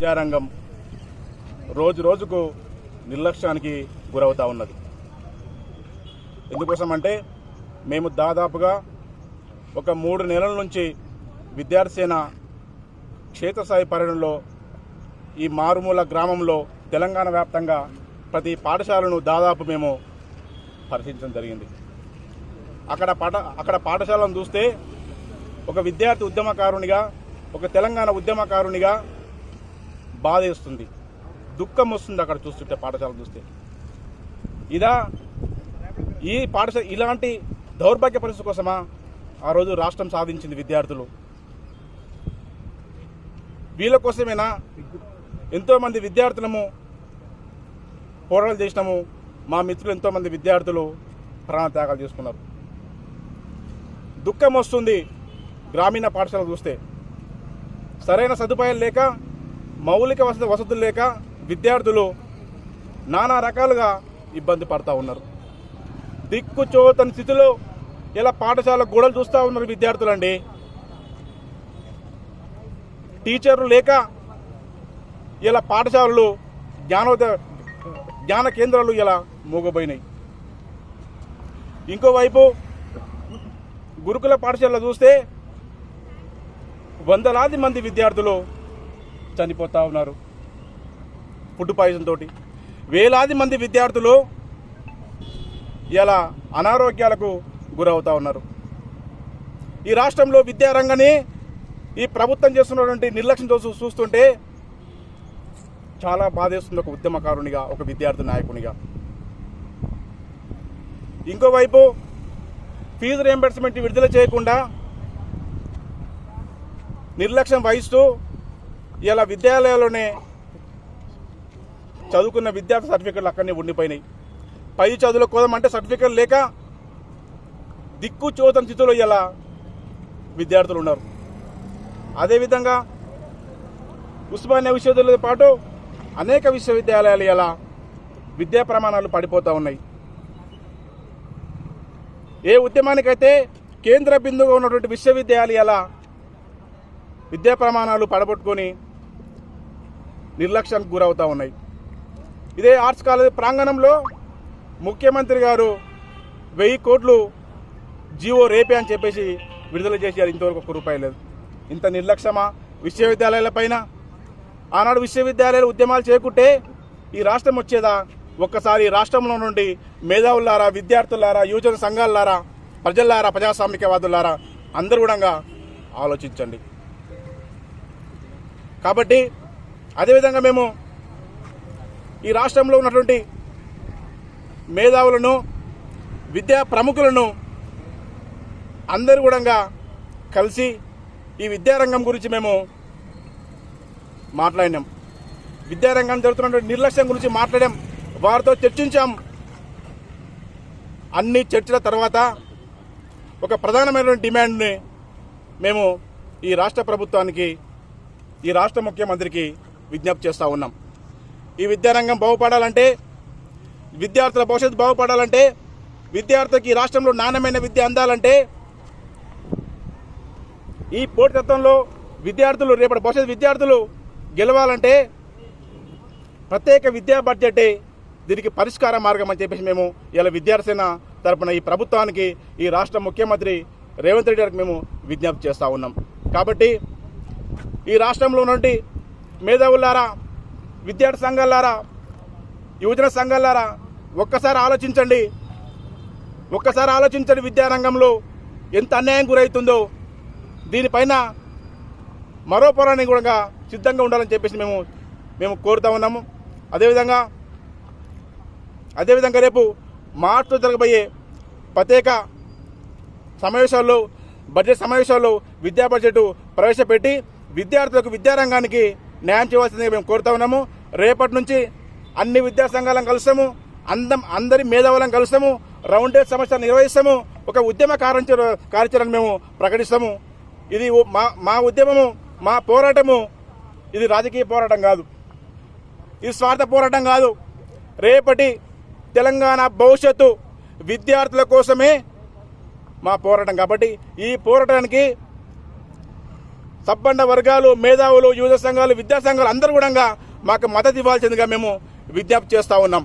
విద్యారంగం రోజు రోజుకు నిర్లక్ష్యానికి గురవుతూ ఉన్నది. ఎందుకోసం అంటే మేము దాదాపుగా ఒక మూడు నెలల నుంచి విద్యార్థిసేన క్షేత్రస్థాయి పర్యటనలో ఈ మారుమూల గ్రామంలో తెలంగాణ వ్యాప్తంగా ప్రతి పాఠశాలను దాదాపు మేము పరిశీలించడం జరిగింది. అక్కడ పాఠ అక్కడ పాఠశాలను చూస్తే ఒక విద్యార్థి ఉద్యమకారునిగా ఒక తెలంగాణ ఉద్యమకారునిగా బాధేస్తుంది. దుఃఖం వస్తుంది అక్కడ చూస్తుంటే పాఠశాల చూస్తే. ఇదా ఈ పాఠశాల ఇలాంటి దౌర్భాగ్య పరిస్థితి కోసమా ఆ రోజు రాష్ట్రం సాధించింది విద్యార్థులు? వీళ్ళ కోసమేనా ఎంతోమంది విద్యార్థులము పోరాటాలు చేసినాము? మా మిత్రులు ఎంతోమంది విద్యార్థులు ప్రాణత్యాగాలు చేసుకున్నారు. దుఃఖం వస్తుంది గ్రామీణ పాఠశాల చూస్తే. సరైన సదుపాయాలు లేక మౌలిక వసతి వసతులు లేక విద్యార్థులు నానా రకాలుగా ఇబ్బంది పడతా ఉన్నారు. దిక్కుచోతని స్థితిలో ఇలా పాఠశాల గోడలు చూస్తూ ఉన్నారు విద్యార్థులండి. టీచర్లు లేక ఇలా పాఠశాలలు జ్ఞానోదయ జ్ఞాన కేంద్రాలు ఇలా మూగబోయినాయి. ఇంకోవైపు గురుకుల పాఠశాలలో చూస్తే వందలాది మంది విద్యార్థులు చనిపోతూ ఉన్నారు. ఫుడ్ పాయిజన్ తోటి. వేలాది మంది విద్యార్థులు ఇలా అనారోగ్యాలకు గురవుతూ ఉన్నారు. ఈ రాష్ట్రంలో విద్యారంగాన్ని ఈ ప్రభుత్వం చేస్తున్నటువంటి నిర్లక్ష్యం చూస్తూ చూస్తుంటే చాలా బాధేస్తుంది ఒక ఉద్యమకారునిగా ఒక విద్యార్థి నాయకునిగా. ఇంకోవైపు ఫీజు రియంబర్స్మెంట్ విడుదల చేయకుండా నిర్లక్ష్యం వహిస్తూ ఇలా విద్యాలయాల్లోనే చదువుకున్న విద్యార్థి సర్టిఫికెట్లు అక్కడనే ఉండిపోయినాయి. పై చదువుల కోసం అంటే సర్టిఫికెట్ లేక దిక్కు చోతని స్థితిలో ఇలా విద్యార్థులు ఉన్నారు. అదేవిధంగా ఉస్మానియా విశ్వవిద్యాలయంతో పాటు అనేక విశ్వవిద్యాలయాలు ఇలా విద్యా ప్రమాణాలు పడిపోతూ ఉన్నాయి. ఏ ఉద్యమానికైతే కేంద్ర బిందువుగా ఉన్నటువంటి విశ్వవిద్యాలయాల విద్యా ప్రమాణాలు పడగొట్టుకొని నిర్లక్ష్యానికి గురవుతూ ఉన్నాయి. ఇదే ఆర్ట్స్ కాలేజ్ ప్రాంగణంలో ముఖ్యమంత్రి గారు వెయ్యి కోట్లు జీవో రేపే అని చెప్పేసి విడుదల చేశారు. ఇంతవరకు ఒక్క రూపాయి లేదు. ఇంత నిర్లక్ష్యమా? విశ్వవిద్యాలయాల పైన ఆనాడు విశ్వవిద్యాలయాలు ఉద్యమాలు చేయకుంటే ఈ రాష్ట్రం వచ్చేదా? ఒక్కసారి రాష్ట్రంలో నుండి మేధావులారా విద్యార్థులారా యువజన సంఘాలారా ప్రజలారా ప్రజాస్వామికవాదులారా అందరూ కూడా ఆలోచించండి. కాబట్టి అదేవిధంగా మేము ఈ రాష్ట్రంలో ఉన్నటువంటి మేధావులను విద్యా ప్రముఖులను అందరూ కూడా కలిసి ఈ విద్యారంగం గురించి మేము మాట్లాడినాం. విద్యారంగం జరుగుతున్నటువంటి నిర్లక్ష్యం గురించి మాట్లాడాం. వారితో చర్చించాం. అన్ని చర్చల తర్వాత ఒక ప్రధానమైనటువంటి డిమాండ్ని మేము ఈ రాష్ట్ర ప్రభుత్వానికి ఈ రాష్ట్ర ముఖ్యమంత్రికి విజ్ఞప్తి చేస్తూ ఉన్నాం. ఈ విద్యారంగం బాగుపడాలంటే విద్యార్థుల భవిష్యత్తు బాగుపడాలంటే విద్యార్థికి ఈ రాష్ట్రంలో నాణ్యమైన విద్య అందాలంటే ఈ పోటీతత్వంలో విద్యార్థులు రేపటి భవిష్యత్ విద్యార్థులు గెలవాలంటే ప్రత్యేక విద్యా బడ్జెటే దీనికి పరిష్కార మార్గం అని చెప్పేసి మేము ఇలా విద్యార్థిన తరపున ఈ ప్రభుత్వానికి ఈ రాష్ట్ర ముఖ్యమంత్రి రేవంత్ రెడ్డి గారికి మేము విజ్ఞప్తి చేస్తూ ఉన్నాం. కాబట్టి ఈ రాష్ట్రంలో నుండి మేధావులారా విద్యార్థి సంఘాలారా యువజన సంఘాలారా ఒక్కసారి ఆలోచించండి. ఒక్కసారి ఆలోచించండి విద్యారంగంలో ఎంత అన్యాయం గురవుతుందో దీనిపైన మరో పోరాటానికి కూడా సిద్ధంగా ఉండాలని చెప్పేసి మేము మేము కోరుతా ఉన్నాము. అదేవిధంగా అదేవిధంగా రేపు మార్చిలో జరగబోయే ప్రత్యేక సమావేశాల్లో బడ్జెట్ సమావేశాల్లో విద్యా బడ్జెట్ ప్రవేశపెట్టి విద్యార్థులకు విద్యారంగానికి న్యాయం చేయవలసిందిగా మేము కోరుతా ఉన్నాము. రేపటి నుంచి అన్ని విద్యా సంఘాలను కలుస్తాము. అందం అందరి మేధావులను కలుస్తాము. రౌండ్ టేబుల్ సమస్యలు నిర్వహిస్తాము. ఒక ఉద్యమ కార్యాచర కార్యాచరణ మేము ప్రకటిస్తాము. ఇది మా మా ఉద్యమము మా పోరాటము. ఇది రాజకీయ పోరాటం కాదు. ఇది స్వార్థ పోరాటం కాదు. రేపటి తెలంగాణ భవిష్యత్తు విద్యార్థుల కోసమే మా పోరాటం. కాబట్టి ఈ పోరాటానికి సబ్బండ వర్గాలు మేధావులు యువత సంఘాలు విద్యా సంఘాలు అందరూ కూడా మాకు మద్దతు ఇవ్వాల్సిందిగా మేము విజ్ఞప్తి చేస్తా ఉన్నాం.